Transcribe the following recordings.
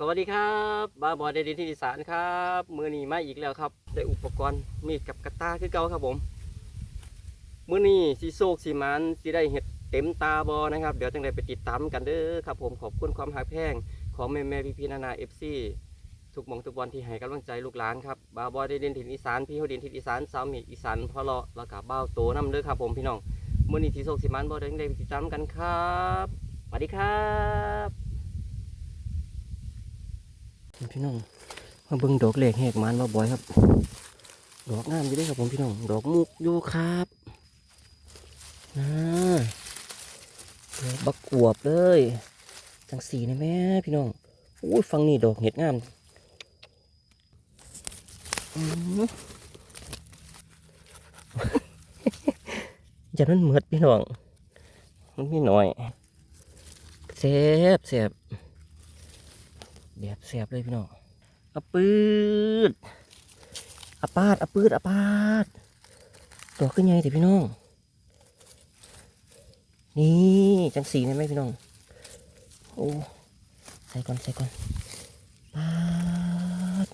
สวัสดีครับบาบอยเดดินที่อีสานครับมือนี้มาอีกแล้วครับได้อุปกรณ์มีดกับกระตาคือเก่าครับผมมือนี้สีโซกสีมันสีได้เห็ดเต็มตาบอนะครับ เดี๋ยวจังไดไปติดตามกันเด้อครับผมขอบคุณความหักแพงของแม่แม่พี่พี่นานาเอฟซีทุกมองทุกวันที่ให้กำลังใจลูกหลานครับบาบอยเดดินถิ่นอีสานพี่เขาดินถิ่นอีสานสาวมีอีสานพอเลาะแล้วกับบ้าโตน้ำเด้อครับผมพี่น้องมือนี้สีโซกสีมันบอได้ได้ไปติดตามกันครับสวัสดีครับ พี่น้องมาเบิ่งดอกเหล็กแหกมันมาบ่อยครับ ดอกงามอยู่เด้วยครับผมพี่น้อง ดอกมุกอยู่ครับอ่าดอกบักอวบเลยจังสีนะแม่พี่น้องอุ้ยฟังนี่ดอกเห็ดงามอย่ามันเหมือดพี่น้อง มันมีหน่อยแซ่บแซ่บ แบบแสบเลยพี่น้องอะปืดอะปาดอะปืดอะปาดดอกขึ้นใหญ่แต่พี่น้อง นี่จังสีได้ไหมพี่น้อง โอ้ ใส่ก่อนใส่ก่อนปาด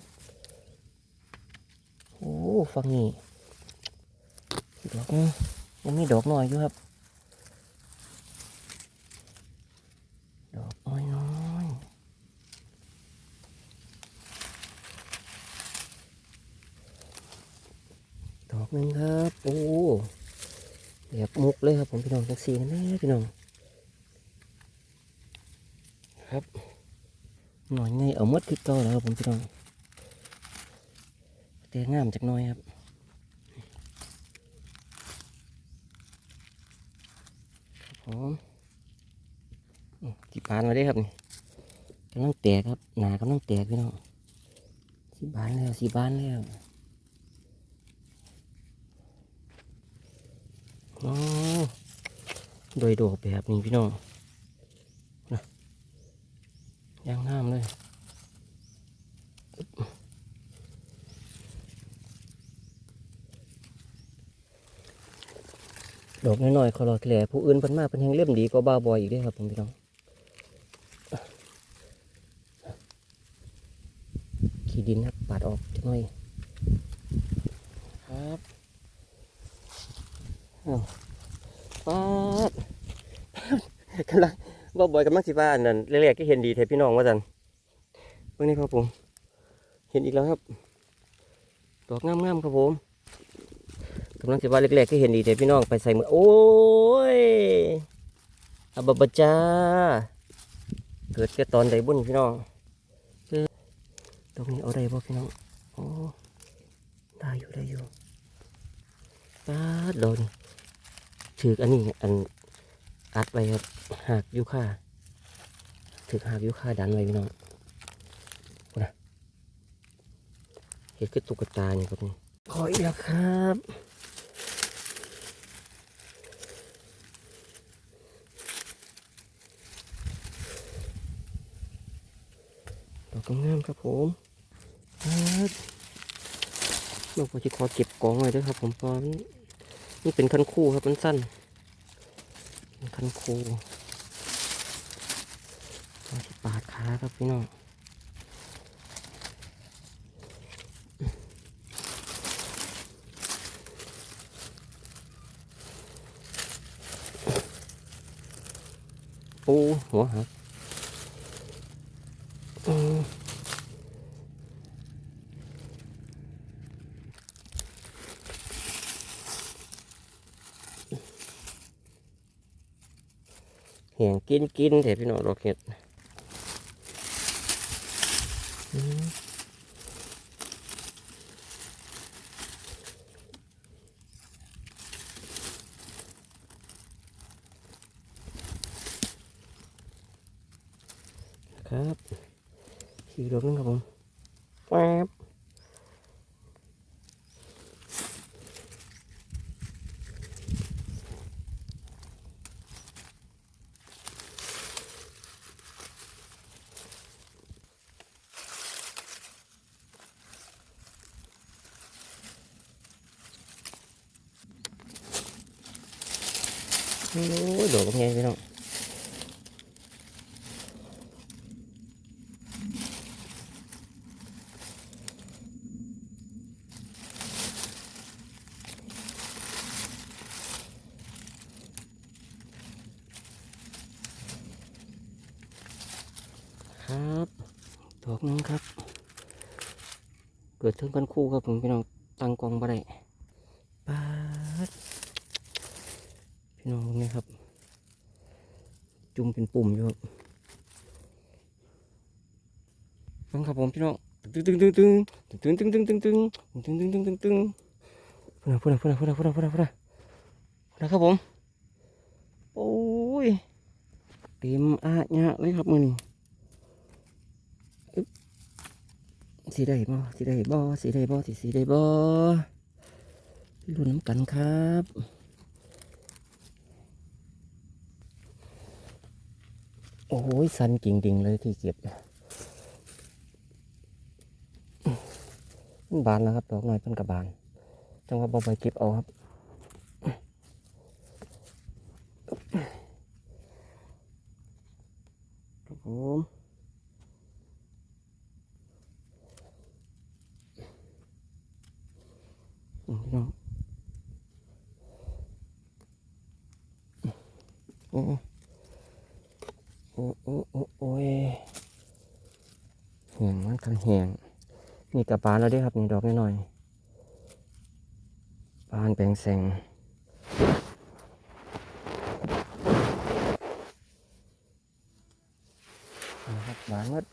โอ้ฟังนี่ดอกยังมีดอกหน่อยอยู่ครับ ดอกน้อยน้อยๆ ด อกหนึ่งครับ โอ้แบบมุกเลยครับผมพี่น้องจังสีนะแม่พี่น้อง ครับหน่อยไงเอามดคือเก่าแล้วครับผมพี่น้องแต่งามจากน้อยครับครับผมอืมที่ปานมาได้ครับนี่กำลังแตกครับหนากำลังแตกพี่น้องสีบานแล้วสีบานแล้ว อ๋อโดยดอกแบบนี้พี่น้องนะย่างงามเลยดอกน้อยๆขอรอแกลผู้อื่นพิ่นมาเพิ่นแหงเล่มดีกว่าบ้าบอยอีกด้อครับผมพี่น้องขี้ดินครับปาดออกจักหน่อยครับ ป๊าด กำลัง บ่บ่อยกำลังสิบ้านนั่นแรกๆก็เห็นดีแท้พี่น้องว่าจันเบิ่งนี่ครับผมเห็นอีกแล้วครับดอกงามๆครับผมกำลังสิบ้านแรกๆก็เห็นดีแท้พี่น้องไปใส่มือโอ้ยอาบะบะจ้าเกิดแค่ตอนใดบุญพี่น้องเออดอกนี้เอาได้บ่พี่น้องโอ้ได้อยู่ได้อยู่ป๊าดดนถืออันนี้อันอัดไว้ครับหากยุค่า ถือหากยุค่าดันไว้พี่น้องนะเห็ดคือตุ๊กตาเนี่ยครับนี่ขออีกแล้วครับดอกกงามครับผมครับเราพอจะขอเก็บกองไว้ด้วยครับ ผมเพราะนนี่เป็นคันคู่ครับมันสั้นคันคู่ เราจะปาดขาครับพี่น้องโอ้หัวหักอืมแหงกินกินแต่พี่น้องดอกเห็ด โอ้ยดอก็ไงพี่น้องครับดอกนึงครับ เกิดเทิงกันคู่ครับผมพี่น้อง ตั้งกองป่ได้ปาด พี่น้องนี้ครับ จุ่มเป็นปุ่มอยู่ครับฟังครับผมพี่น้องตึงตึงตึงตึงตึงตึงตึงตึงตึงตึงตึงตึงตึงตึงพูดนะพูดนะพูดนะพูดนะพูดนะพูดนะพูดนะนครับผมโอ้ยเต็มอาญะเลยครับมือนี้สีได้บ่สีได้บ่สีได้บ่สีสีได้บ่รุ่นน้ำกันครับ อ้ยสันจริงๆเลยที่เก็บ บานแล้วครับดอกน้อยเป็นกับบาน จังหวะเบาไปเก็บเอาครับผมอืมพี่น้องโอ้โอ้โอ้โอ้โอ้ยแหงมันกันแหง นี่กับบานแล้วด้ครับนี่ดอกน้อยๆบานแปลงแสงนะครับบานหมด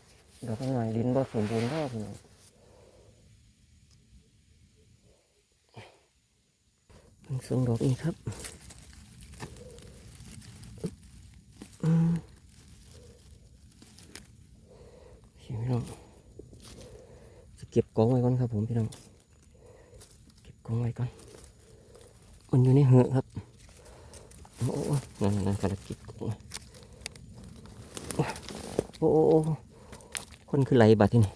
ดอกน้อยๆดินบ่สมบูรณ์ก็พี่น้องเพิ่งส่งดอกอีกครับอืมพี่น้องจะเกองไว้ก่อนครับผมพี่น้องเก็บกองไว้ก่อนมันอยู่ในเหอะครับโอ้นั่นนั่นกำลังเก็บกองโอ้โอ้คนคือไหลบัดที่นี่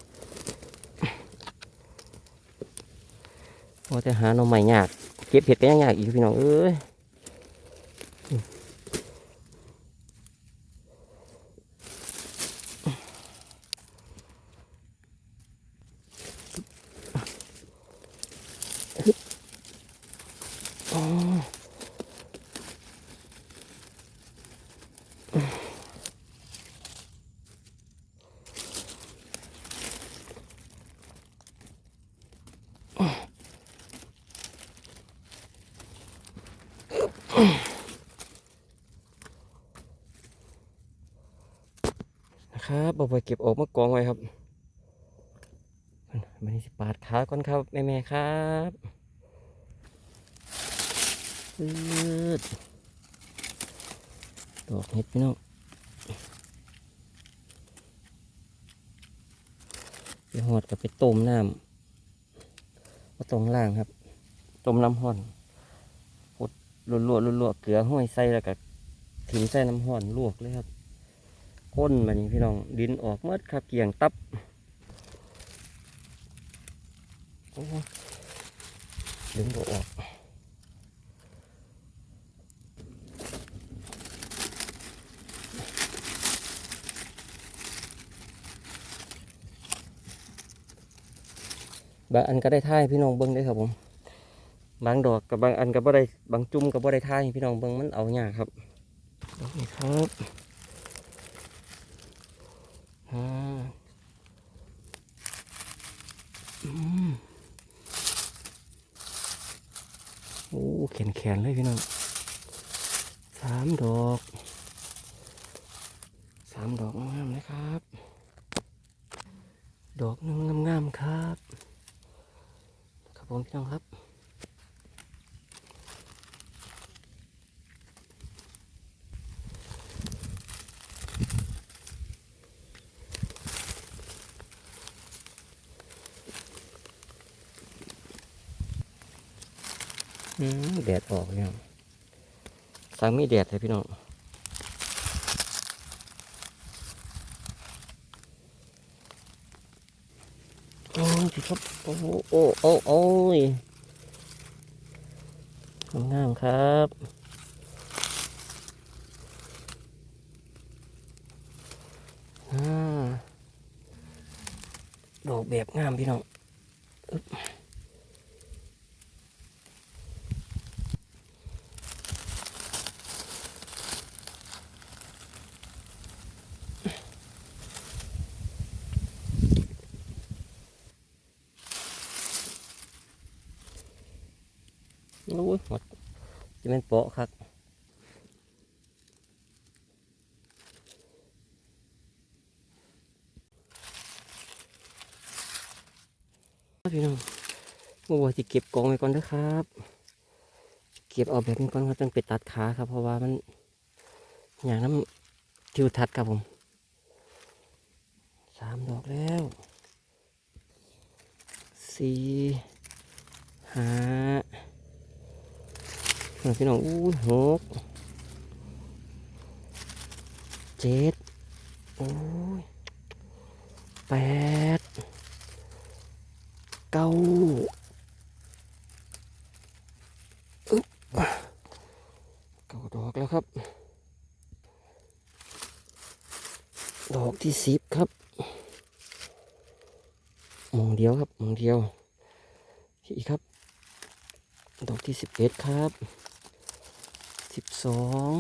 พอจะหาหน่อใหม่ยาก เก็บเห็ดก็ยังยากอีกพี่น้องเอ้ย นะครับเอาไปเก็บออกมากองไว้ครับมันนี้สิปาดขาก่อนครับ แม่แม่ครับ อืดดอกเห็ดพี่น้องไปหอดกับไปต้มน้ำมาตรงล่างครับ ต้มน้ำห้อนหดลวกๆลวกๆเกลือห้อยใส่แล้วก็ถิ่มใส่น้ำห้อนลวกเลยครับพ่นมานี่พี่น้องดินออกเมื่อครับเกี่ยงตับโอ้ดึงบ่ออก บางอันก็ได้ท่ายพี่น้องเบิ้งได้ครับผม บางดอกกับบางอันก็บ่ได้บางจุ่มก็บ่ได้ท่ายพี่น้องเบิ้งมันเอายากครับนี่ครับอ่าอืมโอ้แขนแขนๆเลยพี่น้องสามดอกสามดอกงามเลยครับ ดอกหนึงงามๆครับ ครับผมพี่น้องครับอืมแดดออกแล้วสังมีแดดเลยพี่น้องโอ้ยพี่ครับ โอ้โหโอ้โอ้โอ้ยงามครับดอกแบบงามพี่น้องอึ๊บ โอ้ยหมดจะ เปาะครับพี่น้องเมื่อวานที่เก็บกองไว้ก่อนนะครับ เก็บเอาแบบนี้ก่อนครับต้องไปตัดขาครับ เพราะว่ามันอย่างน้ำทิวทัศน์ครับผมสามดอกแล้วสี่ห้า พี่น้องอู้หกเจ็ดโอ้ยแปดเก้าเก้าดอกแล้วครับ ดอกที่สิบครับมองเดียวครับมองเดียวอีกครับ ดอกที่สิบเอ็ดครับ สิบสอง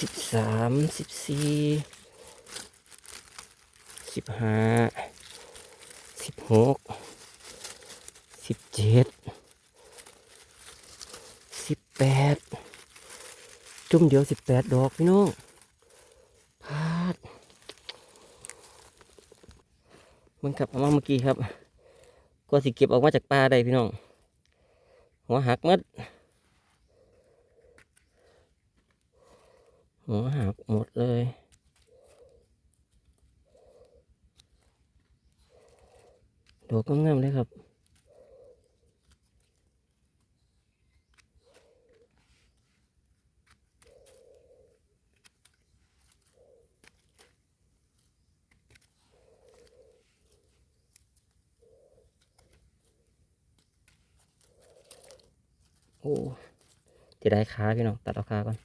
สิบสามสิบสี่สิบห้าสิบหกสิบเจ็ดสิบแปดจุ่มเดียวสิบแปดดอกพี่น้องพาดมันกลับมาเมื่อกี้ครับ ก็สิเก็บออกมาจากป่าได้พี่น้อง หัวหักมัดหัวหักหมดเลยดอกงามๆเลยครับ อ้จะได้ขาพี่น้องตัดเอาขาก่อน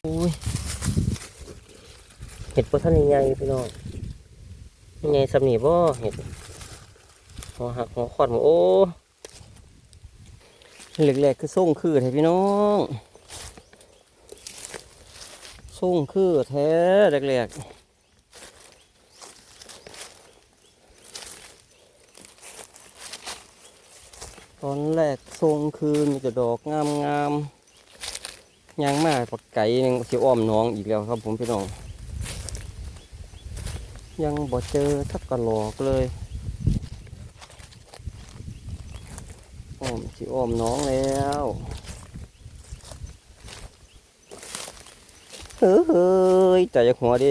โอ้ยเห็ดปลาท่านใหญ่พี่น้องใหญ่สำนีบ่เห็ดหัวหักหัวขอดหัวโอ้เหล็กๆคือส่งคือแท้พี่น้องส่งคือแท้เหล็กๆ ตอนแรกทรงคือมีแต่ดอกงามๆยังมากปักไก่ยังสิอ้อมน้องอีกแล้วครับผมพี่น้อง ยังบ่เจอทักกะหลอกเลยอ้อมสิอ้อมน้องแล้วเฮ้ยเฮ้ยใจจะหัวดิ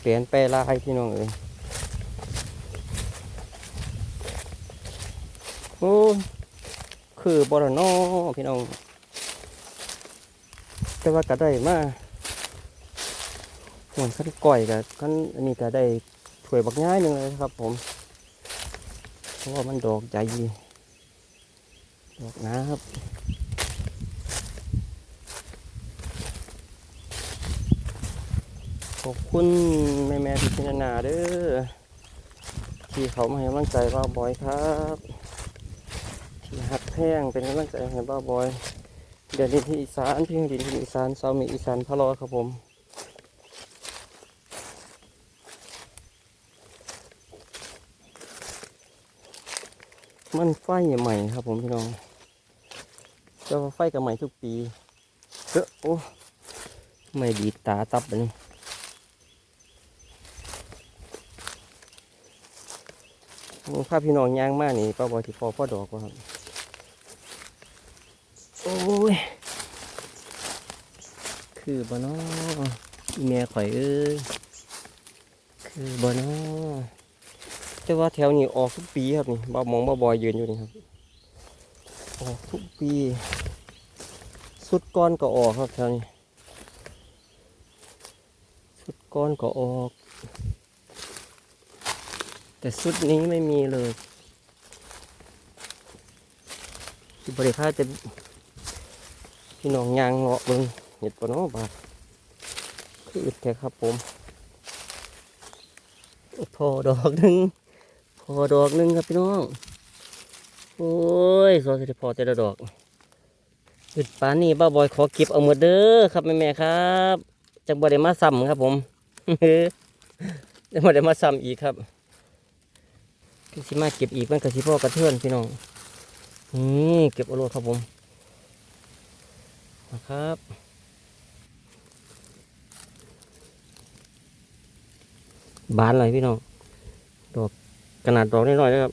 เปลี่ยนไปลายพี่น้องเอ้ย อ้คือบอลนอพี่น้อง แต่ว่าก็ได้มาหวนขั้นก่อยกับขั้นอันนี้ก็ได้ถวยบักง่ายหนึ่งเลยครับ ผมเพราะว่ามันดอกใหญ่ดอกนะครับขอบคุณแม่แม่พิจารณาเด้อที่เขามาให้กำลังใจบ้าบอยครับ หักแพงเป็นกำลังใจให้บ้าบอย เดี๋ยวดินที่อีสานพี่ดินที่อีสานเซามีอีสานพะโลอครับผมมันไฟใหม่ครับผมพี่น้องจะไฟกับใหม่ทุกปีเออโอ้ไม่ดีตาตับเลยโอ้ข้าพพี่น้องย่างมากนี่ป้าบอยที่พอพ่อดอกว่าครับ โอ้ย คือบ่นออีเมียข่อยเอ้ยคือบ่นอแต่ว่าแถวนี้ออกทุกปีครับนี่บ่มองบ่บอยยืนอยู่นี่ครับ ออกทุกปี สุดก้อนก็ออกครับแถวนี้ สุดก้อนก็ออก แต่สุดนี้ไม่มีเลยที่บริค่าจะ พี่น้องยางเงาะเบิ่งเห็ดปะเนาะบาดคืออึดแท้ครับผม พอดอกหนึ่งพอดอกหนึ่งครับพี่น้อง โอ้ยสอนสิพอแต่ละดอกอึดปานนี่บ้าบอยขอเก็บเอาหมดเด้อครับแม่แม่ครับจังบ่ได้มาซ้ำครับผมจังบ่ได้มาซ้ำอีกครับสิมาเก็บอีกมันก็สิพ่อกระเทือนพี่น้องนี่เก็บเอาโลดครับผม นะครับ บานเลยพี่น้องดอกขนาดดอกน้อยๆนะครับ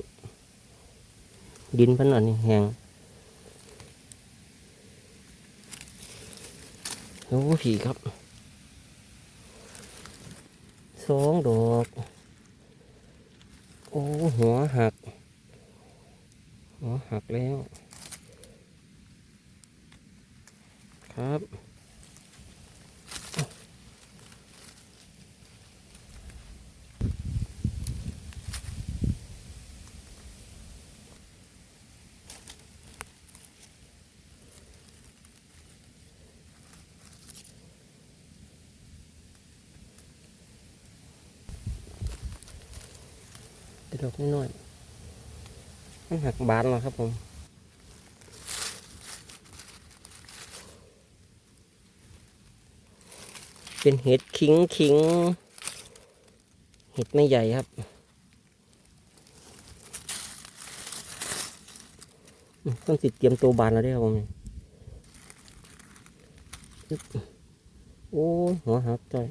ดินพันอันนี้แห้งโอ้ผีครับสองดอก โอ้หัวหัก หัวหักแล้ว ครับกระดกน้อยๆมันหักบานแล้วครับผม เป็นเห็ดขิงขิง เห็ดไม่ใหญ่ครับ ต้องสิเตรียมตัวบานแล้วเด้อครับผมโอ้หัวหักจ้อย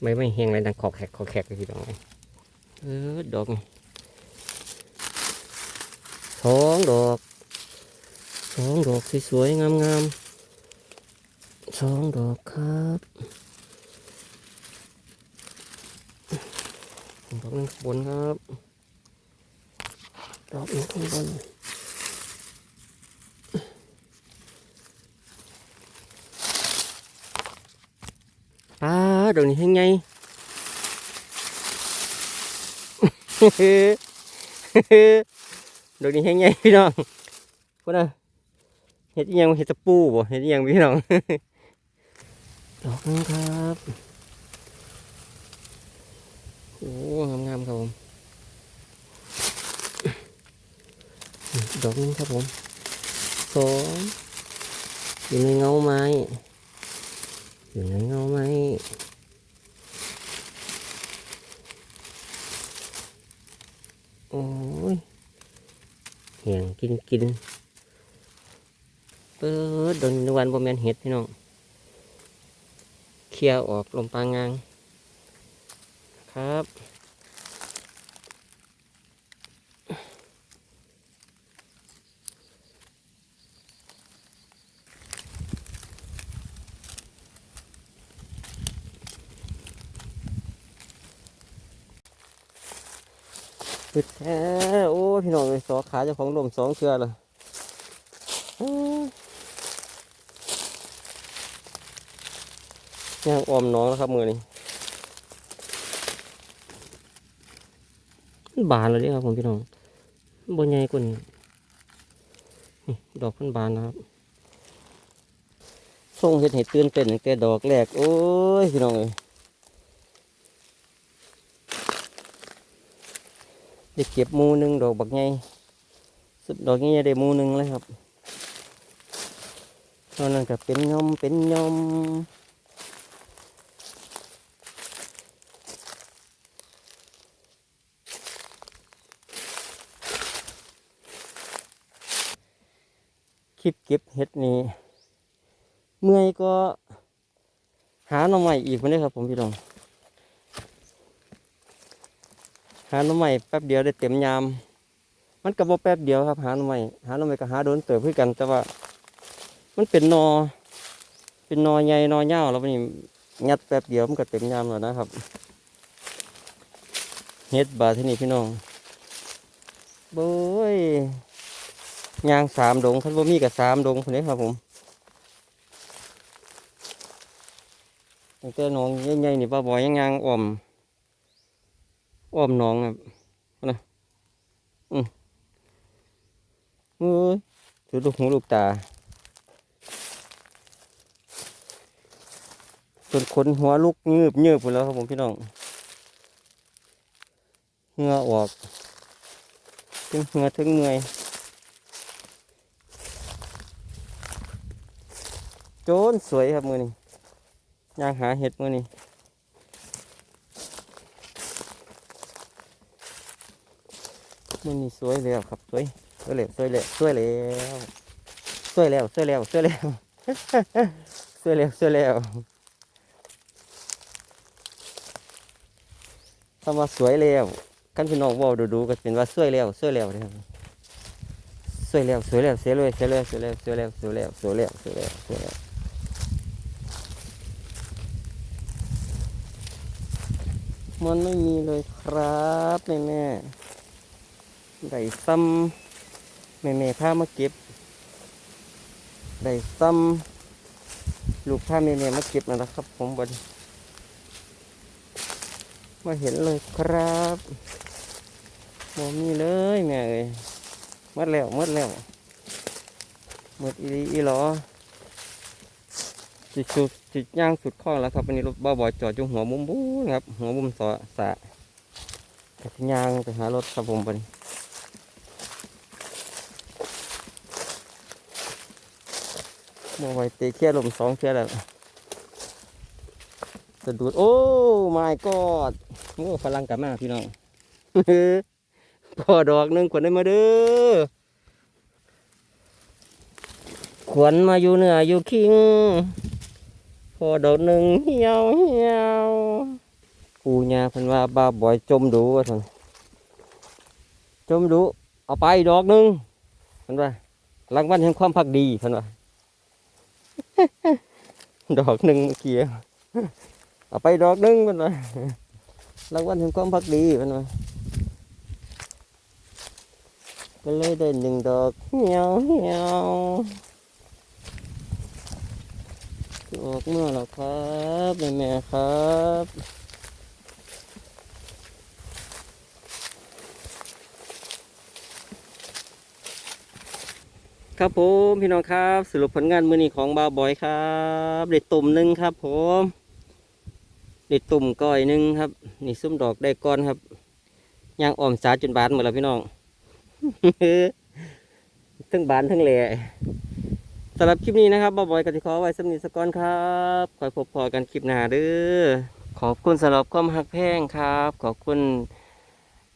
ไม่ไม่เฮงเลยดังขอแขกขอแขกเลยทีเดียวไงเออดอกนี่สองดอกสองดอกสวยๆงามๆสองดอกครับดอกหนึงข้างบนครับดอกหนึงข้างบน ป้าดอกนี้ให้ไงดอกนี้ให้ไงพี่น้องพุ่นะเห็ดยังเห็ดตะปูบ่เห็ดยังพี่น้องดอกนึงครับโอ้งามๆครับผมดอกนึงครับผมสองอยู่ในเงาไม้อยู่ในเงาไม้ โอ้ยเหี่ยงกินกินเปิดดนวันบ่แมนเห็ดพี่น้องเคลียร์ออกลมปางงางครับ ปิดแท้โอ้พี่น้องเลยสอขาเจ้าของลมสองเชือเลยย่างออมน้องแล้วครับมือนี้บานเลยด้ครับผมพี่น้องบนใหญ่กว่านี้นี่ดอกมันบานนะครับส่งเห็ดให้ตื่นเต้นแต่ดอกแรกโอ้ยพี่น้องเลย ได้เก็บมูหนึ่งดอกบักใหญ่สุดดอกใหญ่ได้มูหนึ่งเลยครับตอนนั้นก็เป็นยอมเป็นยอมคลิปเก็บเห็ดนี่เมื่อยก็หาหน่อใหม่อีกคนนี้ครับผมพี่น้อง หาหน่อใหม่แป๊บเดียวได้เต็มยาม มันก็บ่แป๊บเดียวครับ หาหน่อไม้หาหน่อไม้ก็หาโดนเติบคือกัน แต่ว่า มันเป็นนอ เป็นนอใหญ่นอยาแล้วนี่งัดแป๊บเดียวมันก็เต็มยามแล้วนะครับเฮ็ดบาที่นี่พี่น้องโบ้ยยางสามดงคันบ่มีกับสามดงคนนี้ครับผมตั้งแต่หน้องใหญ่ๆนี่ป้าบอยยังยางอ้อม อ้อมน้องครับนะอืมเอ้ยสุดลูกหูลูกตาจนขนหัวลุกเงืบเงืบหมดแล้วครับผมพี่น้องเหงื่อออกถึงเหงื่อถึงเมื่อยโจนสวยครับมือนี้ย่างหาเห็ดมือนี้ มือนี้สวยแล้วครับสวยสวยแล้วสวยแล้วสวยแล้วสวยแล้วสวยแล้วสวยแล้วสวยแล้วสวยแล้วคำว่าสวยแล้วกันพี่น้องว่าดูดูๆก็เป็นว่าสวยแล้วสวยแล้วนะครับสวยแล้วสวยแล้วเสียเลยเสียเลยสวยแล้วสวยแล้วสวยแล้วสวยแล้วสวยแล้วสวยแล้วมันไม่มีเลยครับแม่แม่ ได้ซ้ำแม่แม่พามาเก็บได้ซ้ำลูกพาแม่แม่มาเก็บนะครับ ผมบดมาเห็นเลยครับโมมีเลยแม่เอ้ยหมดแล้วหมดแล้วหมดอีหลีอีหลอจิตสุดจิตย่างสุดข้องแล้วครับวันนี้รถบ้าบอยจอดอยู่หัวมุมบูนครับ หัวมุมสอสะกระย่างไปหารถครับผมไปโมไว้เตะเคี้ยลมสองเคี้ยแล้วสะดุดโอ้ my god โอ้พลังกลับมาพี่น้องพอดอกหนึ่งขวัญได้มาเด้อขวัญมาอยู่เหนืออยู่คิงพอดอกหนึ่งเหี่ยวเหี่ยวปูญาพันว่าบ้าบอยจมดูว่าท่านจมดูเอาไปดอกหนึ่งพันว่ารางวัลแห่งความพักดีพันว่า ดอกหนึ่งเมื่อกี้เอาไปดอกหนึ่งมันเลยรางวัลแห่งความพักดีมันว่าก็เลยได้หนึ่งดอกเหี่ยวเหี่ยวออกเมื่อหรอครับแม่แม่ครับ ครับผมพี่น้องครับ สรุปผลงานมือนี้ของบาวบอยครับเด็ดตุ่มหนึ่งครับ ผมนี่ตุ่มก้อยหนึ่งครับ นี่ซุ้มดอกได้ก้อนครับย่างอ่อมสาจนบานหมดแล้วพี่น้องทั้งบานทั้งแหล่สำหรับคลิปนี้นะครับบอบอยกติขอไว้สำนีสกอนครับคอยพบพอกันคลิปหน้าเด้อขอบคุณสำหรับความหักแพงครับ ขอบคุณ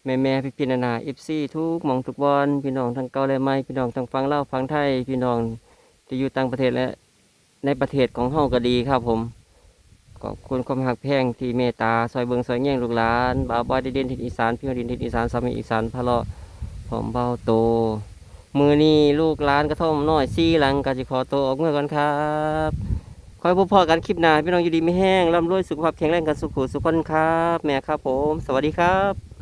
แม่แม่พี่พี่นานาเอฟซีทุกมองทุกบอลพี่น้องทั้งเกาและใหม่พี่น้องทั้งฟังเล่าฟังไทย พี่น้องที่อยู่ต่างประเทศและในประเทศของเฮาก็ดีครับผมขอบคุณความหักแพงที่เมตตาซอยเบิงซอยแย่งลูกหลานบ่าวบอยได้เด่นทิศอีสานพี่ดินทิศอีสานสามีอีสานพะเลาะผอมเบาโต มือนี้ลูกหลานกระท่อมน้อยซี่หลังกสิขอโตออกเมื่อก่อนครับคอยพบพอกันคลิปหน้าพี่น้องอยู่ดีไม่แห้งร่ำรวยสุขภาพแข็งแรงกันสุขุสุขคนครับ แม่ครับผม สวัสดีครับ